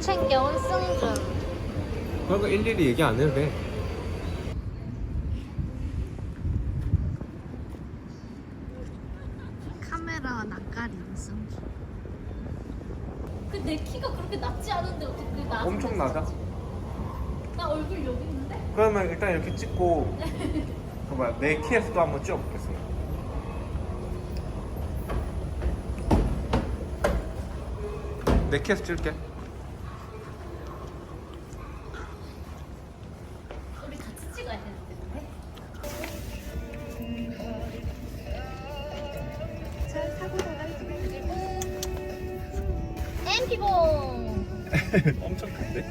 챙겨온 승준. 그런 거 일일이 얘기 안 해도 돼. 카메라와 낯가림 승준. 그 내 키가 그렇게 낮지 않은데 어떻게 나? 엄청 낮아. 나 얼굴 여기 있는데? 그러면 일단 이렇게 찍고 그 뭐야 내 키에서도 한번 찍어보겠습니다. 내 키에서 찍을게. 엠피봉. 엄청 큰데?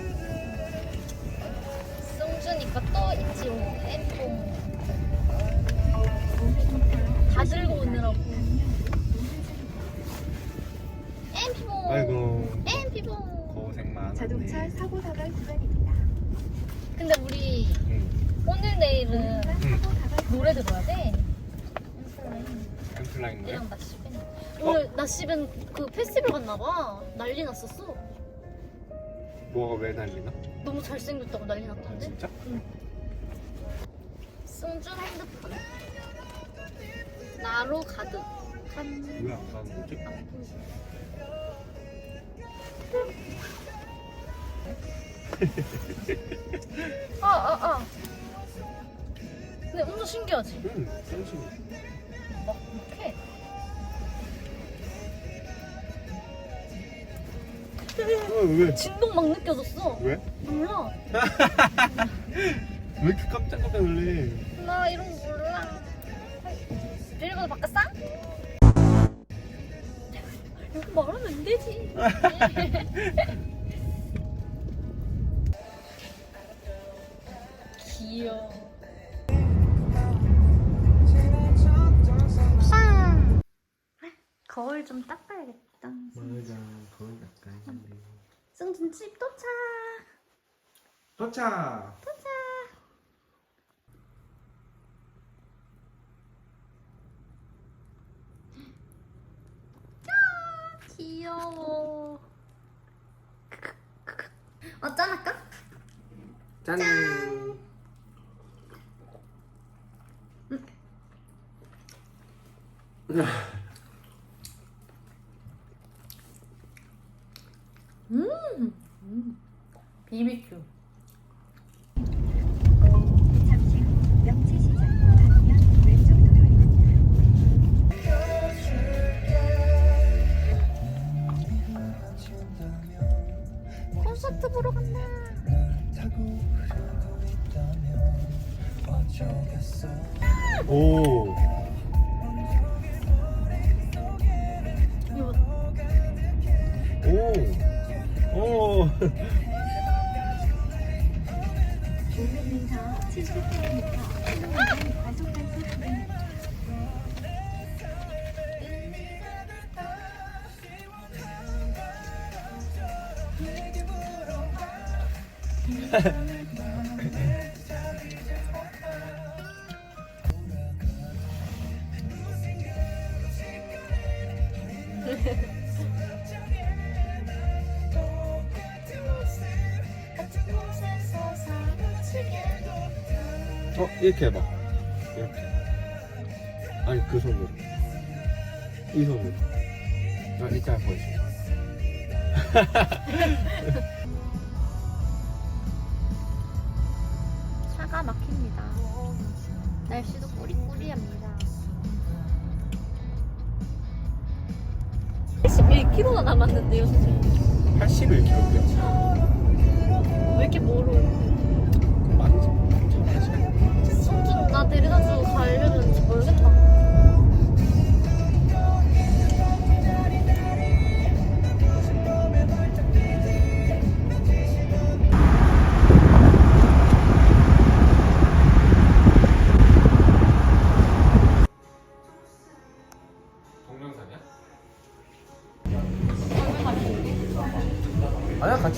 승준이가 또 있지요. 엠피봉. 다 들고 오느라고. 엠피봉. 아이고 엠피봉. 고생 많네. 자동차 사고 나갈 구간입니다. 근데 우리 응. 오늘 내일은. 사고 나갈 노래 들어야 돼. 엠플라인 거야? 이랑 나시벤. 오늘 나시벤 그 페스티벌 갔나 봐. 난리 났었어. 뭐가 왜 난리나? 너무 잘생겼다고 난리 났던데. 진짜? 승준 핸드폰. 나로 가득한 왜 안 가는 거지? 아, 아, 아. 근데 엄청 신기하지? 응, 땡신이. 막 이렇게. 왜, 왜? 진동 막 느껴졌어. 왜? 몰라. 왜 이렇게 깜짝깜짝 놀래? 나 이런 거 몰라. 비밀번호 바꿨어? 이렇게 말하면 안 되지. 귀여워. 짠! 거울 좀 닦아야겠다. 맞아, 거의 약간. 승준 집 도착! 도착! 도착! 짠! 귀여워. 어, 짠할까? 짠! 음! 콘서트 보러 간다. 오! 오! 오! 오른에서 70km 신호위반 과속 단속 어, 이렇게 해봐. 이렇게. 아니, 그 손으로. 이 손으로. 아, 한번 보여줘. 날씨도 꾸리꾸리합니다. 11km나 남았는데요, 선생님. 81kg. 왜 이렇게 멀어? 많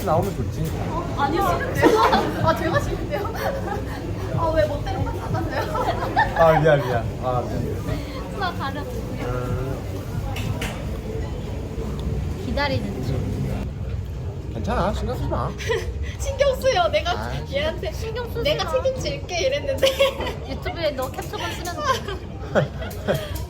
같이 나오면 좋지. 아니요 싫은데요? 아 제가 싫은데요? 아 왜 멋대로 판단하세요? 아 미안 미안. 아 미안. 수가 가려고 음. 기다리는 중. 괜찮아 신경 쓰지 마. 신경 쓰여 내가 아, 얘한테 신경 쓰지 내가 마. 책임질게 이랬는데 유튜브에 너 캡처만 쓰면 돼.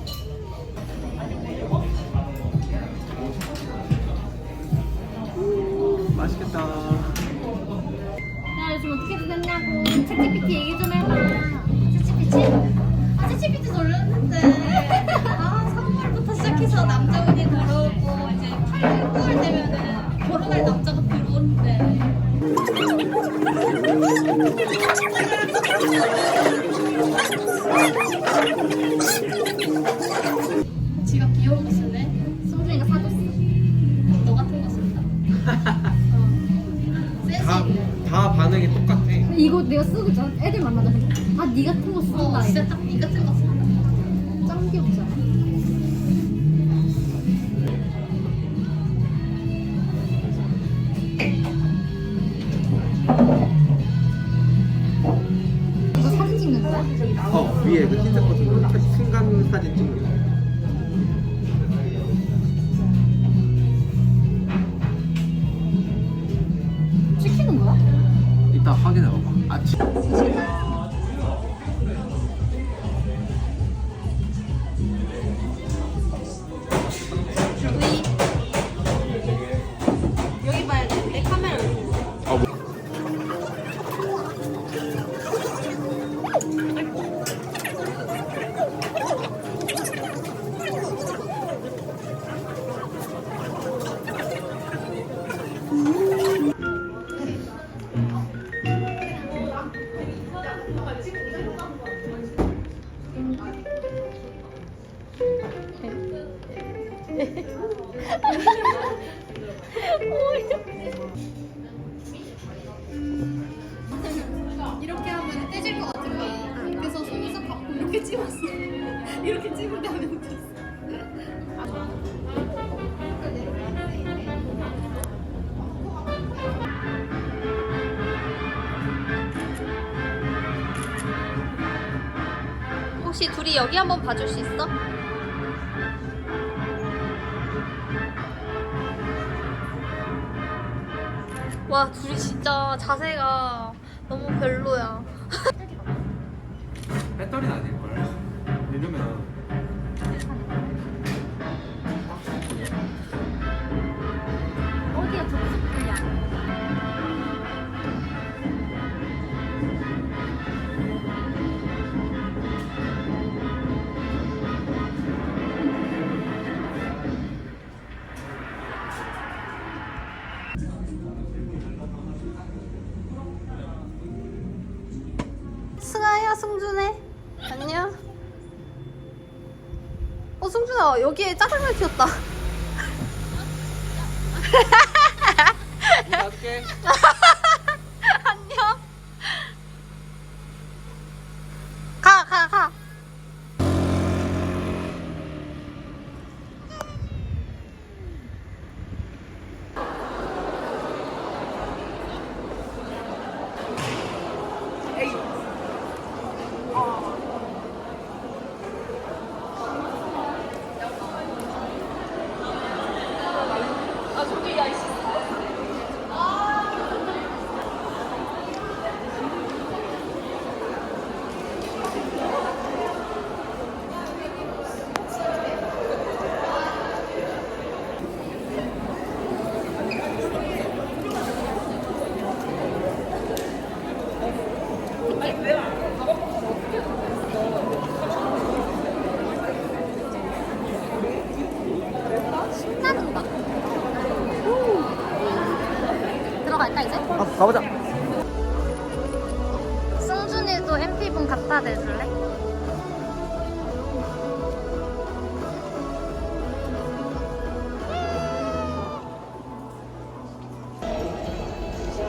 差点进门了 이렇게 하면 떼질 것 같은 거야. 그래서 속눈썹 갖고 이렇게 찍었어. 이렇게 찍은 다음에 혹시 둘이 여기 한번 봐줄 수 있어? 와 둘이 진짜 자세가 너무 별로야. 배터리는 아니야. 튀었어. 여기에 짜장면 튀었다. 놔줄게.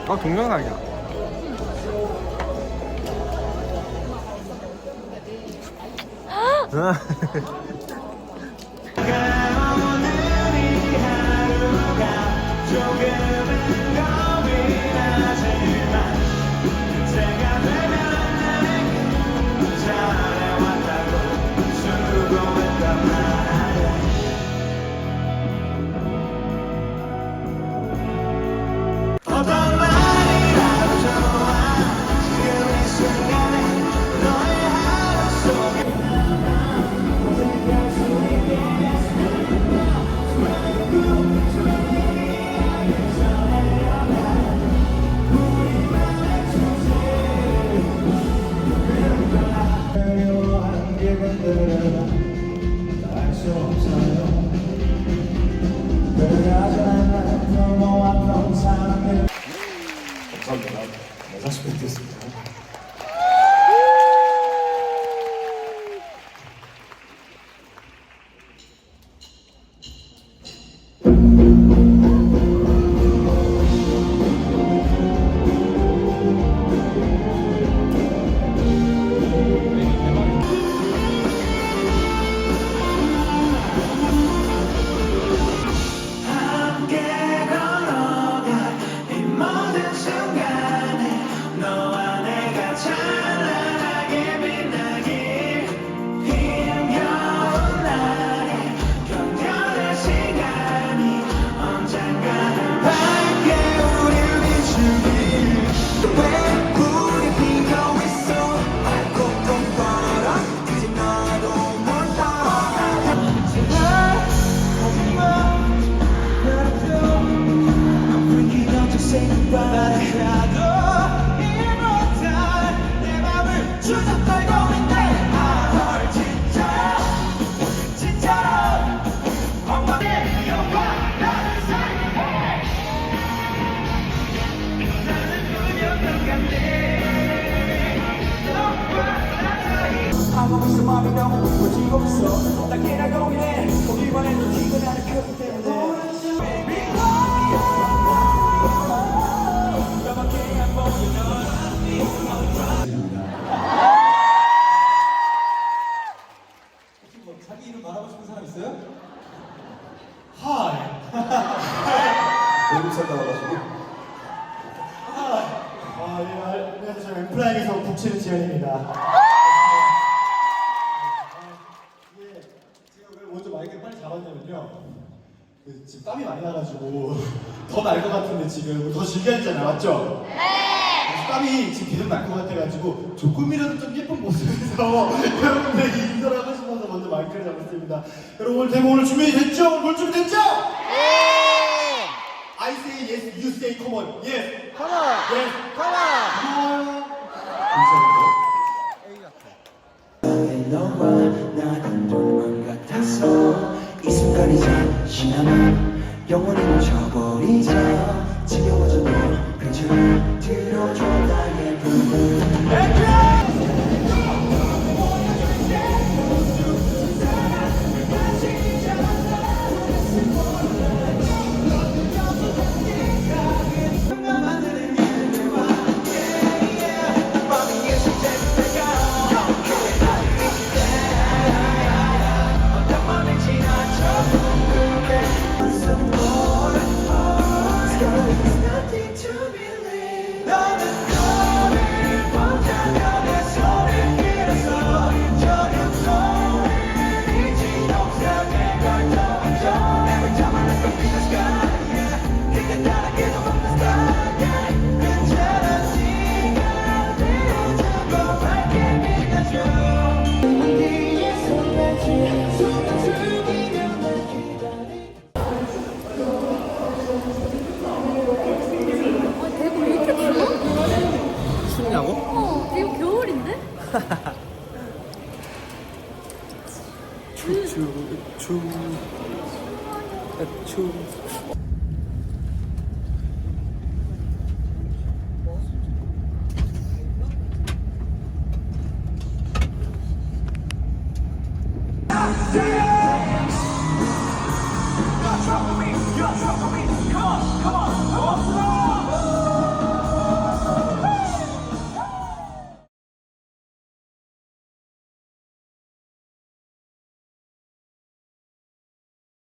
아 동영상이야. 네, 40 주접 떨고 있네 아, 진짜 진짜로 엉망의 영화 나를 사랑해 나는 그녀 같네 하고 있어 마음이 너무 무거지고 있어 나 걔랑 고민해 보기만 해도 지금 나는 그렇기 때문에 지금 더 즐겨야잖아요, 맞죠? 네. 땀이 지금 계속 날 것 같아가지고 조금이라도 좀 예쁜 모습에서 여러분들에게 인사를 하고 싶어서 먼저 마이크를 잡았습니다. 여러분 오늘 대본 오늘 준비됐죠? 오늘 준비됐죠? 네. I say yes, you say come on. Yes. Come on. Yes. Come on. 감사합니다. 너와 나는 돌만 같아서 이 순간이 잠시나마 영원히 멈춰버리자 지겨워져도 괜찮아 들어줘 나의 부 a two.